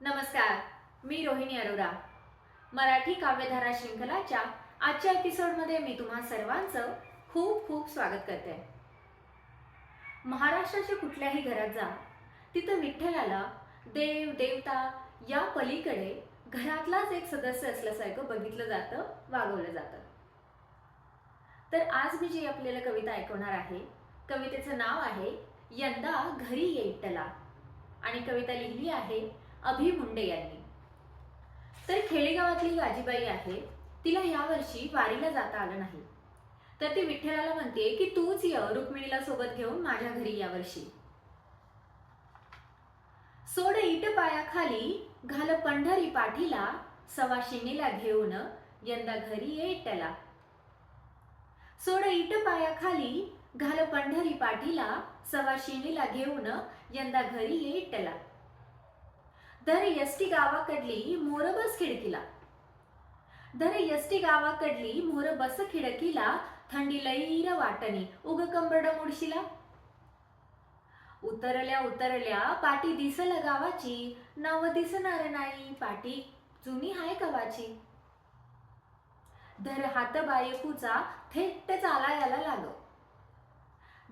नमस्कार मी रोहिणी अरोरा. मराठी काव्यधारा शृंखलाच्या आजच्या एपिसोडमध्ये मी तुम्हा सर्वांचं खूप खूप स्वागत करते. महाराष्ट्राच्या कुठल्याही घरात जा तिथं विठ्ठलाला देव देवता या पलीकडे घरातलाच एक सदस्य असल्यासारखं बघितलं जातं वागवलं जातं. तर आज मी जी आपल्याला कविता ऐकवणार आहे कवितेचं नाव आहे यंदा घरी ये विठ्ठला. आणि कविता लिहिली आहे अभि मुंडे यांनी. तर खेडेगावातली गाजीबाई आहे तिला यावर्षी वारीला जाता आलं नाही. तर ती विठ्ठलाला म्हणते की तूच य रुक्मिणीला सोबत घेऊन माझ्या घरी यावर्षी. सोड इट पायाखाली घाल पंढरी पाठीला सवाशिनीला घेऊन यंदा घरी ये त्याला सोड इट पायाखाली घाल पंढरी पाठीला सवाशिनीला घेऊन यंदा घरी ये त्याला दर यष्टी गावाकडली मोर बस खिडकीला. दर यष्टी गावाकडली मोर बस खिडकीला थंडी लईर वाटणी. उग कंबरड मुडशीला. उतरल्या उतरल्या पाटी दिसल गावाची. नाव दिसणार नाही पाटी. जुनी हाय कवाची. धर हात बायकूचा थेट चाला याला लाग.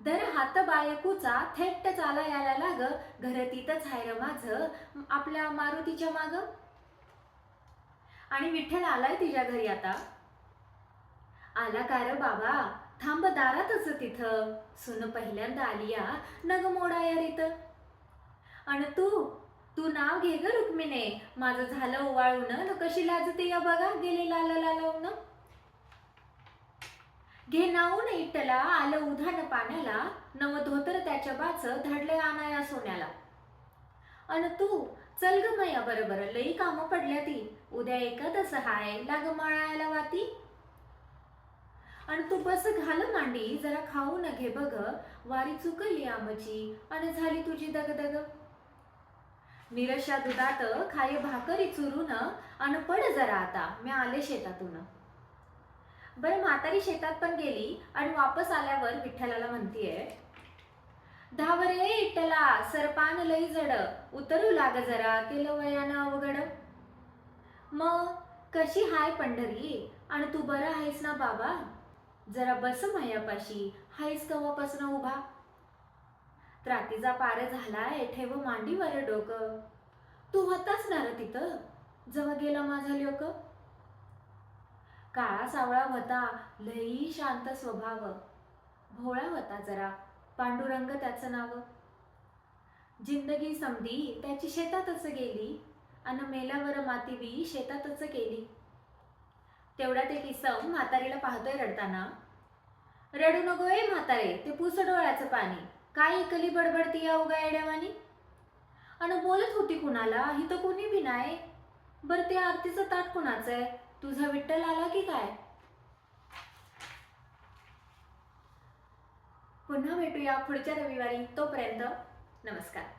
धर हात बायकूचा थेट चाला यायला लाग घर तिथंच हाय र माझ. आपल्या मारुतीच्या माग? आणि विठ्ठल आलाय तिच्या घरी आता? आला का र बाबा? थांब दारातच तिथं. सुन पहिल्यांदा आलिया नग मोडाया रीत. आणि तू? तू नाव घे ग रुक्मिणे. माझं झालं ओवाळून. कशी लाजते या बघा? गेले लाल लालवून घे इटला आलं उधान पाण्याला नव धोतर त्याच्या बाच धडले आणाया सोन्याला. अन तू चल ग मैया बरोबर लई कामं पडल्या ती. उद्या एकादस हाय लाग मळायला वाती. आणि तू बस घाल मांडी जरा खाऊ न घे बघ. वारी चुकली आमची आणि झाली तुझी दगदग. निरशा दुधात खाय भाकरी चुरून अन पड जरा आता मी आले शेतातून. बरं म्हातारी शेतात पण गेली आणि वापस आल्यावर विठ्ठलाला म्हणतीये धावरे इटला सरपान लई जड उतरू लाग जरा केलं वयानं अवघड. मग कशी हाय पंढरी? आणि तू बरं आहेस ना बाबा? जरा बस मायापाशी हायस कवापासून उभा. त्रातीचा पार झालाय ठेव मांडीवर डोकं. तू होतास ना र तिथं? जवळ गेला माझा लोक? काळा सावळा होता लई शांत स्वभाव. भोळा होता जरा पांडुरंग त्याचं नाव. जिंदगी समधी त्याची शेतातच गेली अन मेल्यावर माती बी शेतातच केली. तेवढ्या ते किसम म्हातारीला पाहतोय रडताना. रडू नको ए म्हातारे ते पुस डोळ्याचं पाणी. काय एकली बडबडती या उगा येड्यावानी? अन बोलत होती कुणाला? ही तर कुणी बी नाही बरं ते आरतीचं ताट कुणाचं आहे? तुझा विठ्ठल आला की काय? पुन्हा भेटूया पुढच्या रविवारी तोपर्यंत नमस्कार.